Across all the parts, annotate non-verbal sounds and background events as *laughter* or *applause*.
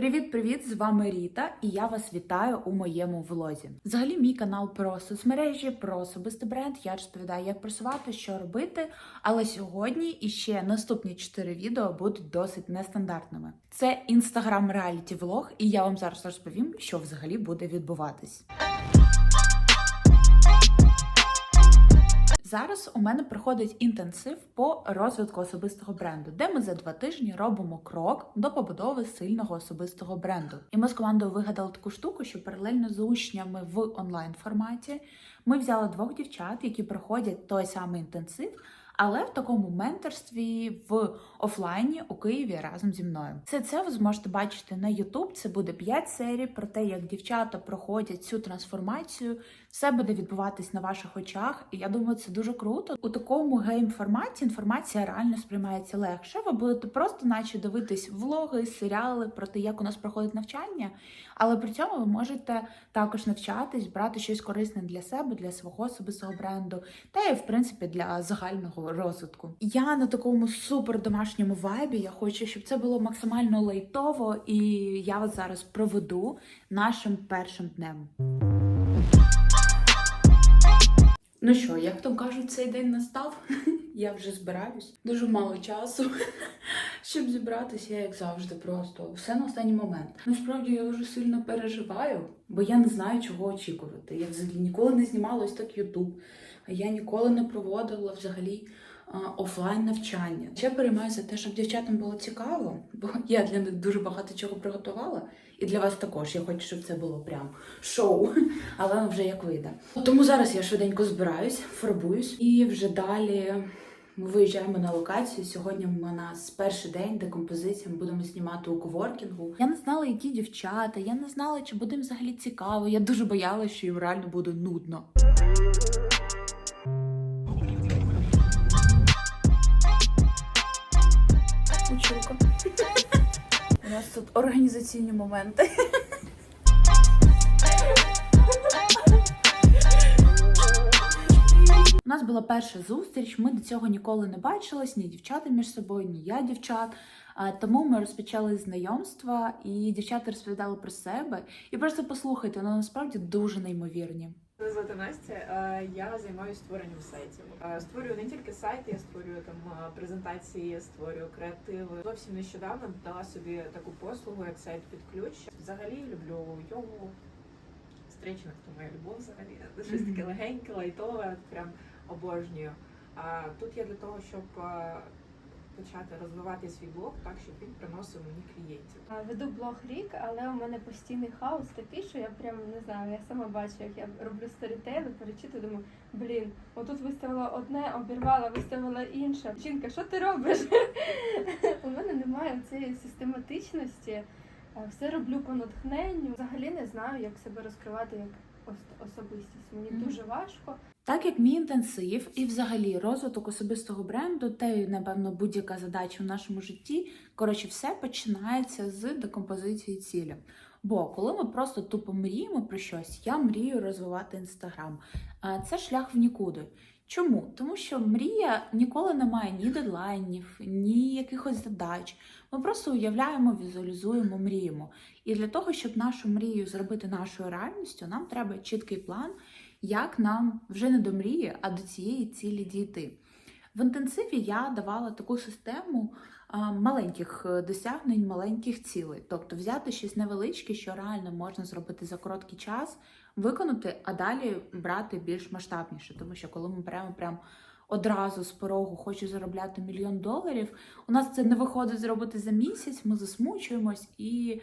Привіт-привіт! З вами Ріта, і я вас вітаю у моєму влозі. Взагалі, мій канал про соцмережі, про особистий бренд. Я розповідаю, як просувати, що робити. Але сьогодні і ще наступні 4 відео будуть досить нестандартними. Це інстаграм реаліті влог, і я вам зараз розповім, що взагалі буде відбуватись. Зараз у мене проходить інтенсив по розвитку особистого бренду, де ми за два тижні робимо крок до побудови сильного особистого бренду. І ми з командою вигадали таку штуку, що паралельно з учнями в онлайн форматі ми взяли двох дівчат, які проходять той самий інтенсив. Але в такому менторстві в офлайні у Києві разом зі мною. Все це ви зможете бачити на YouTube. Це буде 5 серій про те, як дівчата проходять цю трансформацію. Все буде відбуватись на ваших очах, і я думаю, це дуже круто. У такому гейм-форматі інформація реально сприймається легше. Ви будете просто, наче дивитись влоги, серіали про те, як у нас проходить навчання, але при цьому ви можете також навчатись, брати щось корисне для себе, для свого особистого бренду, та і в принципі для загального розвитку. Я на такому супер домашньому вайбі. Я хочу, щоб це було максимально лайтово, і я вас зараз проведу нашим першим днем. Ну що, як то кажуть, цей день настав. *laughs* Я вже збираюсь. Дуже мало часу, *laughs* щоб зібратися, як завжди, просто все на останній момент. Насправді я дуже сильно переживаю, бо я не знаю, чого очікувати. Я взагалі ніколи не знімала ось так Ютуб. Я ніколи не проводила взагалі офлайн навчання. Ще переймаюся те, щоб дівчатам було цікаво, бо я для них дуже багато чого приготувала. І для вас також. Я хочу, щоб це було прям шоу, але вже як вийде. Тому зараз я швиденько збираюсь, фарбуюсь і вже далі. Ми виїжджаємо на локацію. Сьогодні у нас перший день декомпозиція. Ми будемо знімати у коворкінгу. Я не знала, які дівчата, я не знала, чи буде їм взагалі цікаво. Я дуже боялася, що їм реально буде нудно. Училка. У нас тут організаційні моменти. У нас була перша зустріч. Ми до цього ніколи не бачились, ні дівчата між собою, ні я дівчат. Тому ми розпочали знайомства, і дівчата розповідали про себе. І просто послухайте, вони насправді дуже неймовірні. Мене звати Настя. Е, Я займаюся створенням сайтів. Е, Створюю не тільки сайти, я створюю там е, презентації, створюю креативи. Зовсім нещодавно дала собі таку послугу, як сайт під ключ. Взагалі люблю йогу. Стрічних, то моя любов взагалі. *laughs* Щось таке легеньке, лайтове, прям обожнюю. А тут я для того, щоб почати розвивати свій блог так, щоб він приносив мені клієнтів. Веду блог рік, але у мене постійний хаос такий, що я прям не знаю, я сама бачу, як я роблю сторітейли, перечитую, думаю, блін, отут виставила одне, обірвала, виставила інше. Жінка, що ти робиш? *laughs* У мене немає цієї систематичності. Е, Все роблю по натхненню. Взагалі не знаю, як себе розкривати як ос- особистість. Мені Мгм. дуже важко. Так як мій інтенсив і взагалі розвиток особистого бренду, та й напевно будь-яка задача в нашому житті, коротше, все починається з декомпозиції цілі. Бо коли ми просто тупо мріємо про щось, я мрію розвивати інстаграм. Це шлях в нікуди. Чому? Тому що мрія ніколи не має ні дедлайнів, ні якихось задач. Ми просто уявляємо, візуалізуємо, мріємо. І для того, щоб нашу мрію зробити нашою реальністю, нам треба чіткий план, як нам вже не до мрії, а до цієї цілі дійти. В інтенсиві я давала таку систему маленьких е, досягнень, маленьких цілей. Тобто взяти щось невеличке, що реально можна зробити за короткий час, виконати, а далі брати більш масштабніше. Тому що коли ми беремо прям одразу з порогу хочу заробляти мільйон доларів, у нас це не виходить зробити за місяць, ми засмучуємось і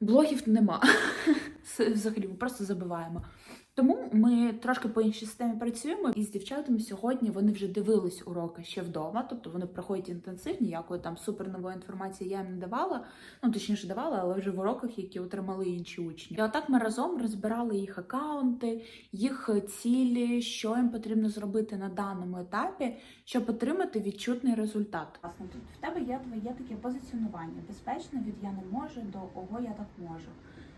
блогів нема. *laughs* Взагалі, ми просто забиваємо. Тому ми трошки по іншій системі працюємо. І з дівчатами сьогодні вони вже дивились уроки ще вдома, тобто вони проходять інтенсив, ніякої там супер нової інформації я їм не давала. Ну точніше давала, але вже в уроках, які отримали інші учні. І отак ми разом розбирали їх акаунти, їх цілі, що їм потрібно зробити на даному етапі, щоб отримати відчутний результат. Власне, тут в тебе є твоє таке позиціонування, безпечне від я не можу до ого, я так можу.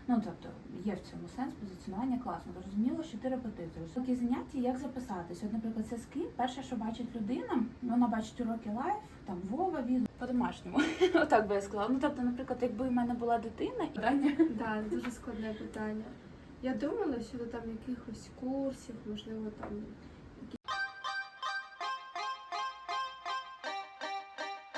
Ну тобто є в цьому сенс позиціонування класно. Зрозуміло, що ти репетитор. Такі заняття, як записатись. От, наприклад, це скрін. Перше, що бачить людина, вона бачить уроки лайф, там Вова, він по-домашньому. *laughs* Отак би я сказала. Ну тобто, наприклад, якби в мене була дитина і Даня. Да, дуже складне питання. Я думала щодо там якихось курсів, можливо, там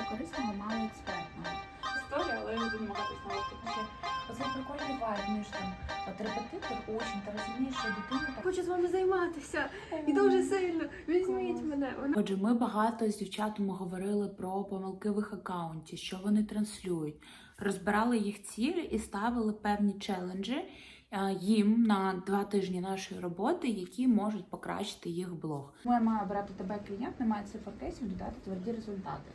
корисного, мало експертного. Історія, але я буду намагатися навести Оце прикольний вайб між там от репетитор, учень, ти розумієш, що дитина так. хочу з вами займатися і дуже сильно. Візьміть мене. Вона Отже, ми багато з дівчатами говорили про помилки в їх аккаунті, що вони транслюють, розбирали їх цілі і ставили певні челенджі е, їм на два тижні нашої роботи, які можуть покращити їх блог. Я маю брати тебе клієнт, немає цифр кейсів, додати тверді результати.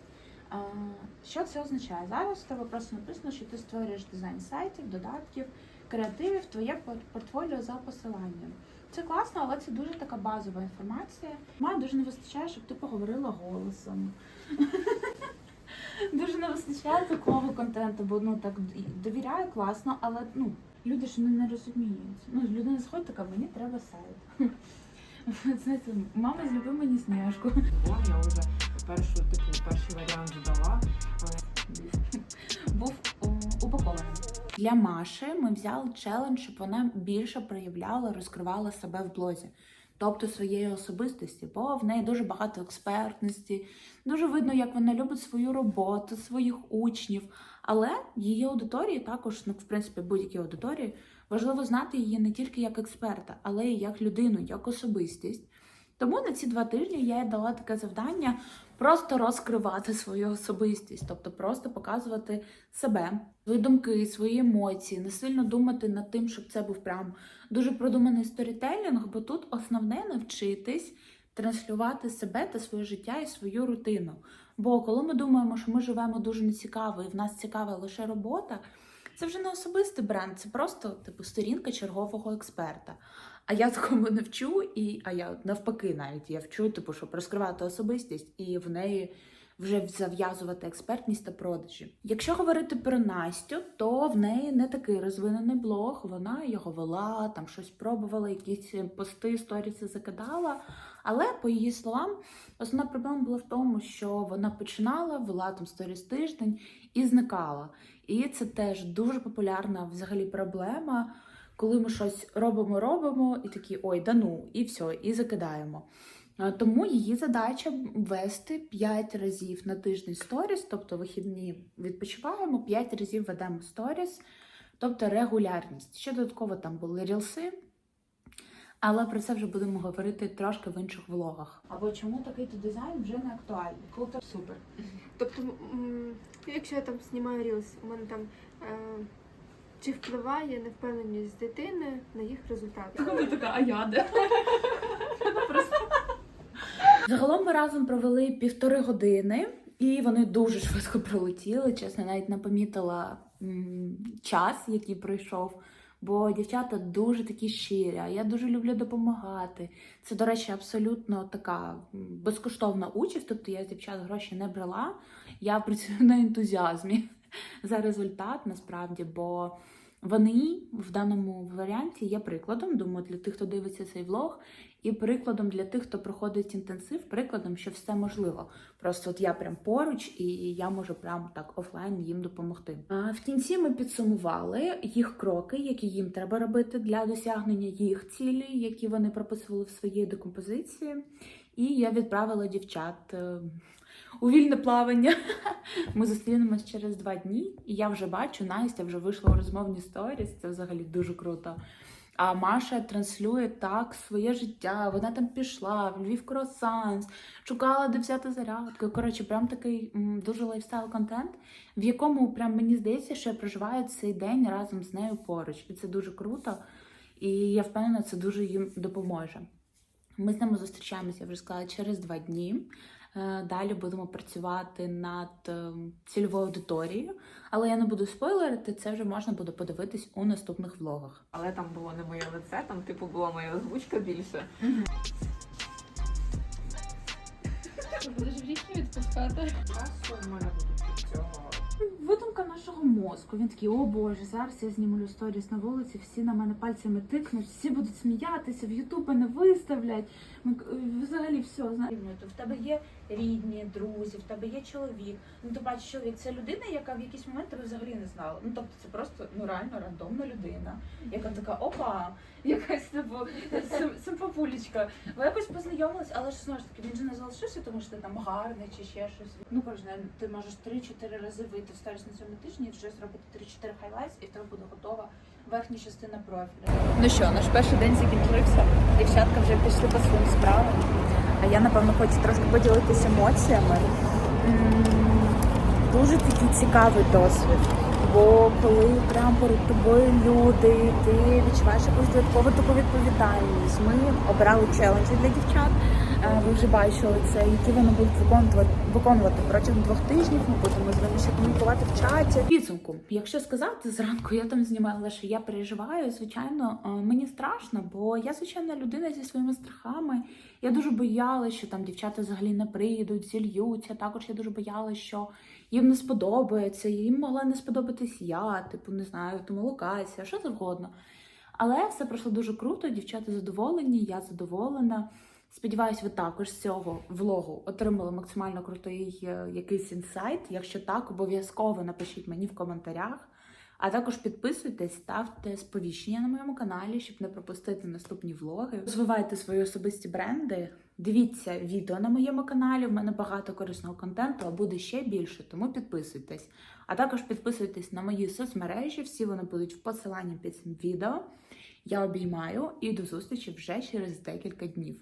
Що це означає? Зараз в тебе просто написано, що ти створюєш дизайн сайтів, додатків, креативів, твоє портфоліо за посиланням. Це класно, але це дуже така базова інформація. Має дуже не вистачає, щоб ти поговорила голосом. *laughs* Дуже не вистачає такого контенту, бо ну так довіряю класно, але ну люди ж не, розуміють. Ну людина заходить така, мені треба сайт. *laughs* Знаєте, мама злюби мені сніжку. Я вже першу Для Маші ми взяли челендж, щоб вона більше проявляла, розкривала себе в блозі, тобто своєї особистості, бо в неї дуже багато експертності, дуже видно, як вона любить свою роботу, своїх учнів. Але її аудиторії також, ну в принципі, будь-якій аудиторії, важливо знати її не тільки як експерта, але й як людину, як особистість. Тому на ці два тижні я їй дала таке завдання просто розкривати свою особистість, тобто просто показувати себе, свої думки, свої емоції, не сильно думати над тим, щоб це був прям дуже продуманий сторітелінг, бо тут основне навчитись транслювати себе та своє життя і свою рутину. Бо коли ми думаємо, що ми живемо дуже нецікаво і в нас цікава лише робота, це вже не особистий бренд, це просто типу сторінка чергового експерта. А я *laughs* такому не вчу, і а я навпаки, навіть я вчу, типу, щоб розкривати особистість і в неї вже зав'язувати експертність та продажі. Якщо говорити про Настю, то в неї не такий розвинений блог. Вона його вела, там щось пробувала, якісь пости, сторіси закидала. Але по її словам, основна проблема була в тому, що вона починала, вела там сторіс тиждень і зникала. І це теж дуже популярна взагалі проблема коли ми щось робимо, робимо, і такі ой, да ну, і все, і закидаємо. Тому її задача вести 5 разів на тиждень сторіс, тобто вихідні відпочиваємо, 5 разів ведемо сторіс, тобто регулярність. Ще додатково там були рілси, але про це вже будемо говорити трошки в інших влогах. Або чому такий то дизайн вже не актуальний? Круто, супер. Тобто, якщо я там знімаю рілс, у мене там е, чи впливає невпевненість дитини на їх результати? Вона така, а я де? Загалом ми разом провели півтори години, і вони дуже швидко пролетіли. Чесно, навіть не помітила м, час, який пройшов. Бо дівчата дуже такі щирі, а я дуже люблю допомагати. Це, до речі, абсолютно така безкоштовна участь. Тобто я з дівчат гроші не брала. Я працюю на ентузіазмі *laughs* за результат насправді, бо вони в даному варіанті є прикладом. Думаю, для тих, хто дивиться цей влог, і прикладом для тих, хто проходить інтенсив, прикладом, що все можливо. Просто от я прям поруч, і я можу прям так офлайн їм допомогти. А в кінці ми підсумували їх кроки, які їм треба робити для досягнення їх цілей, які вони прописували в своїй декомпозиції. І я відправила дівчат е, у вільне плавання. *laughs* Ми зустрінемось через два дні, і я вже бачу, Настя вже вийшла у розмовні сторіс. Це взагалі дуже круто. А Маша транслює так своє життя. Вона там пішла в Львів Кросанс, шукала, де взяти зарядку. Коротше, прям такий м, дуже лайфстайл контент, в якому прям мені здається, що я проживаю цей день разом з нею поруч. І це дуже круто. І я впевнена, це дуже їм допоможе. Ми з ними зустрічаємося, я вже сказала, через два дні. Е, Далі будемо працювати над е, цільовою аудиторією, але я не буду спойлерити, це вже можна буде подивитись у наступних влогах. але там було не моє лице, там типу була моя озвучка більше. Будеш відпускати. В мене буде від цього. Видумка нашого мозку. Він такий, о Боже, зараз я знімлю сторіс на вулиці, всі на мене пальцями тикнуть, всі будуть сміятися, в Ютуб мене виставлять. Ми, е, взагалі все, знаєш. В тебе є рідні, друзі, в тебе є чоловік. Ну ти бачиш, чоловік це людина, яка в якийсь момент тебе взагалі не знала. Ну тобто це просто ну реально рандомна людина, яка така опа, *laughs* якась типу сим- симпапулечка. Ви якось познайомились, але ж знову ж таки він же не залишився, тому що ти там гарний чи ще щось. Ну коротше, ти можеш 3-4 рази вийти в сторіс на цьому тижні, вже зробити 3-4 хайлайтс, і в тебе буде готова верхня частина профілю. Ну що, наш перший день закінчився. Дівчатка вже пішли по своїм справам. А я напевно хочу трошки поділитися емоціями. Дуже такий цікавий досвід. Бо коли прямо перед тобою люди, ти відчуваєш якусь додаткову таку відповідальність. Ми обирали челенджі для дівчат. Ви вже бачили це, які вони будуть виконувати виконувати протягом двох тижнів. Ми будемо з ними ще комунікувати в чаті. Підсумку, якщо сказати зранку, я там знімала, що я переживаю. Звичайно, мені страшно, бо я звичайна людина зі своїми страхами. Я дуже боялася, що там дівчата взагалі не прийдуть, зільються. Також я дуже боялася, що їм не сподобається, їм могла не сподобатись я, типу, не знаю, тому локація, що завгодно. Але все пройшло дуже круто, дівчата задоволені, я задоволена. Сподіваюсь, ви також з цього влогу отримали максимально крутий е, якийсь інсайт. Якщо так, обов'язково напишіть мені в коментарях. А також підписуйтесь, ставте сповіщення на моєму каналі, щоб не пропустити наступні влоги. Розвивайте свої особисті бренди. Дивіться відео на моєму каналі. В мене багато корисного контенту, а буде ще більше, тому підписуйтесь. А також підписуйтесь на мої соцмережі. Всі вони будуть в посиланні під цим відео. Я обіймаю і до зустрічі вже через декілька днів.